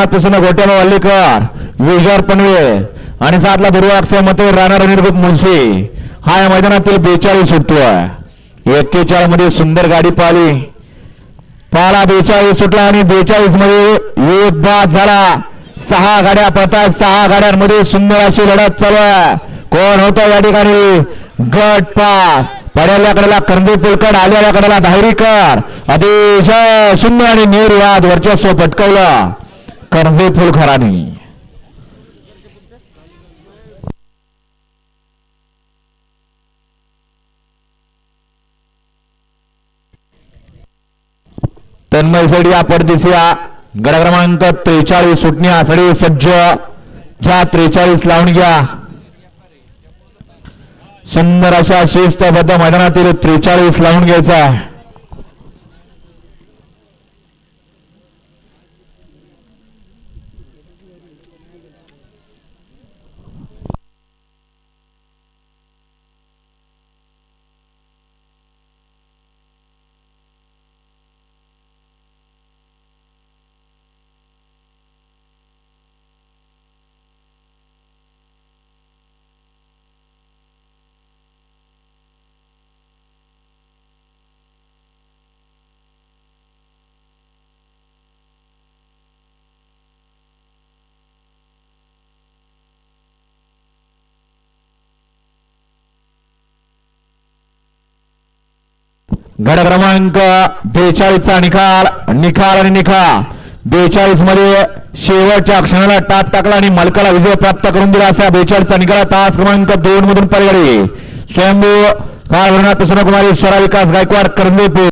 प्रसन्न गोट्याला वाल्लीकर विजय पनवे आणि सातला दुर्वाक्ष मते राहणार निर्भूत मुळशी. हा या मैदानातील बेचाळीस सुटतोय. एक्केचाळीसमध्ये सुंदर गाडी पाहिली. पाला बेचाळीस सुटला आणि बेचाळीसमध्ये युद्ध झाला. सहा गाड्या पळतात सहा गाड्यांमध्ये सुंदर अशी लढत चालू आहे. कोण होतं या ठिकाणी? गट पास. पड्याल्या कडेला करंदी पुलकड आलेल्या कडेला धायरीकर. अतिशय सुंदर आणि निर्वाद वर्चस्व पटकवलं. कर्जे फुलखरानी तन्मय सडी आपण दिसूया गड क्रमांक त्रेचाळीस सुटण्यासाठी सज्ज. ज्या त्रेचाळीस लावून घ्या. सुंदर अशा शिस्तबद्ध मैदानातील त्रेचाळीस लावून घ्यायचा आहे. गड क्रमांक बेचाळीसचा निकाल निकाल आणि निकाल बेचाळीसमध्ये शेवटच्या क्षणाला टाप टाकला आणि मालकाला विजय प्राप्त करून दिला असा बेचाळीसचा निकाल तास क्रमांक दोन मधून पलीकडे स्वयंभू काळ प्रसन्न कुमारी स्वरा विकास गायकवाड करंजेपूर.